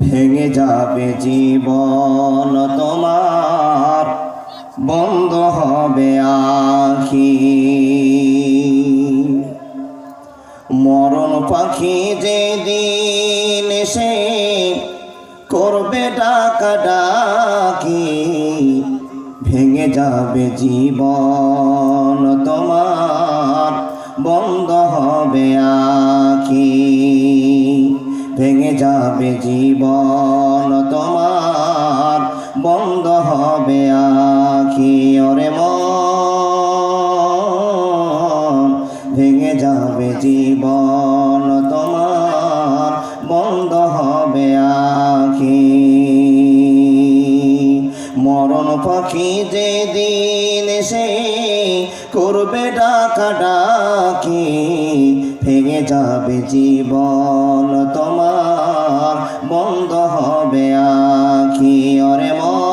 ভেঙে যাবে জীবন তোমার, বন্ধ হবে আখি। মরণ পাখি যে দিন এসে করবে ডাকা ডাকি ভেঙে যাবে জীবন তোমার। যাবে জীবন তোমার বন্ধ হবে আখি, ওরে মন। ভেঙে যাবে জীবন তোমার বন্ধ হবে আখি। মরণ পাখি যে দিন এসে করবে ডাকা ডাকি, ভেঙে যাবে জীবন তোমার বন্ধ হবে আখি অরে মন।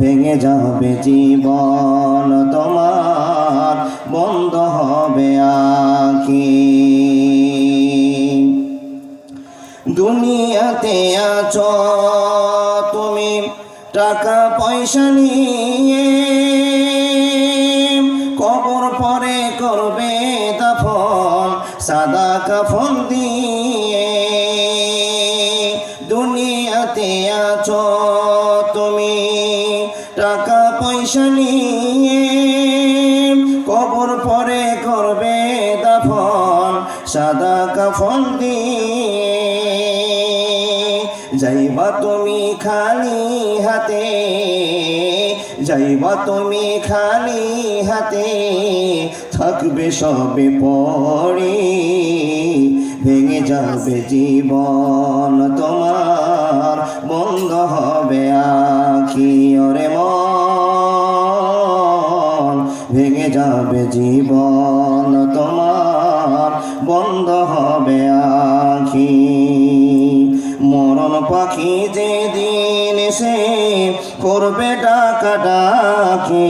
ভেঙে যাবে জীবন তোমার, বন্ধ হবে আখি। দুনিয়াতে আছো, তুমি টাকা পয়সা নিয়ে সাদা কাফন দিয়ে দুনিয়াতে আছো তুমি। টাকা পয়সা নিয়ে কবর পরে করবে দাফন। সাদা কাফন দিয়ে যাইবা তুমি খালি হাতে। যাইবা তুমি খালি হাতে, থাকবে সবে পড়ে ভেঙে যাবে জীবন তোমার, বন্ধ হবে আখি ওরে মন। ভেঙে যাবে জীবন তোমার, বন্ধ হবে আখি। মরণ পাখি যে দিন এসে করবে ডাকা ডাকি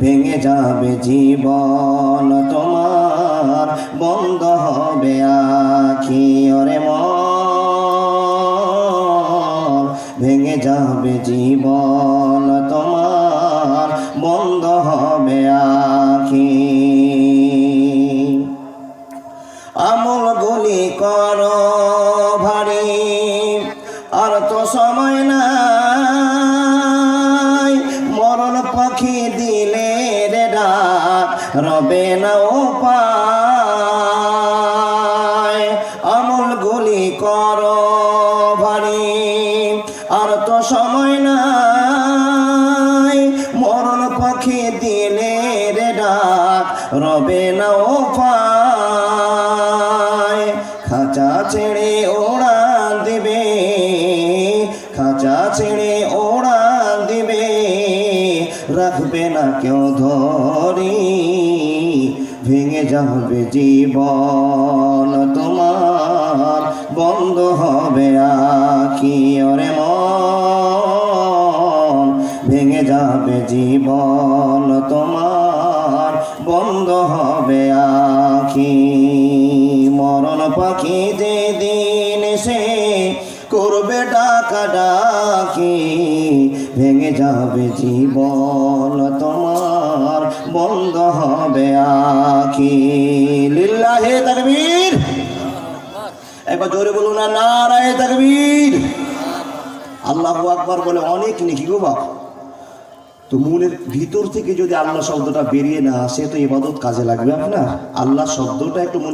ভেঙে যাবে জীবন তোমার, বন্ধ হবে আখি, ওরে মন। ভেঙে যাবে জীবন তোমার, বন্ধ হবে আখি। আমল গুলি কর ভারী, আর তো সময় নাই রবে না ও আমল গুলি কর ভারী। আর তো সময় নাই। মরণ পাখি দিলে রে ডাক রবে না ও খাঁচা ছেড়ে ওড়ান দিবে। খাঁচা ছেড়ে দিবে রাখবে না কেউ ধরি ভেঙে যাবে জীবন তোমার, বন্ধ হবে আখি ওরে মন। ভেঙে যাবে জীবন তোমার, বন্ধ হবে আখি। মরণ পাখি যে ডাকা ডাকি ভেঙে যাবে জীবন তোমার, বন্ধ হবে আখি। লিল্লাহে তাকবীর। একবার জোরে বলুন না, নারায় তাকবীর। আল্লাহ আকবার বলে অনেক নেকি গো বাবা তো মনের ভিতর থেকে যদি আল্লাহ শব্দটা বেরিয়ে না আসে, তো এবাদত কাজে লাগবে আপনার। আল্লাহ শব্দটা একটু মনের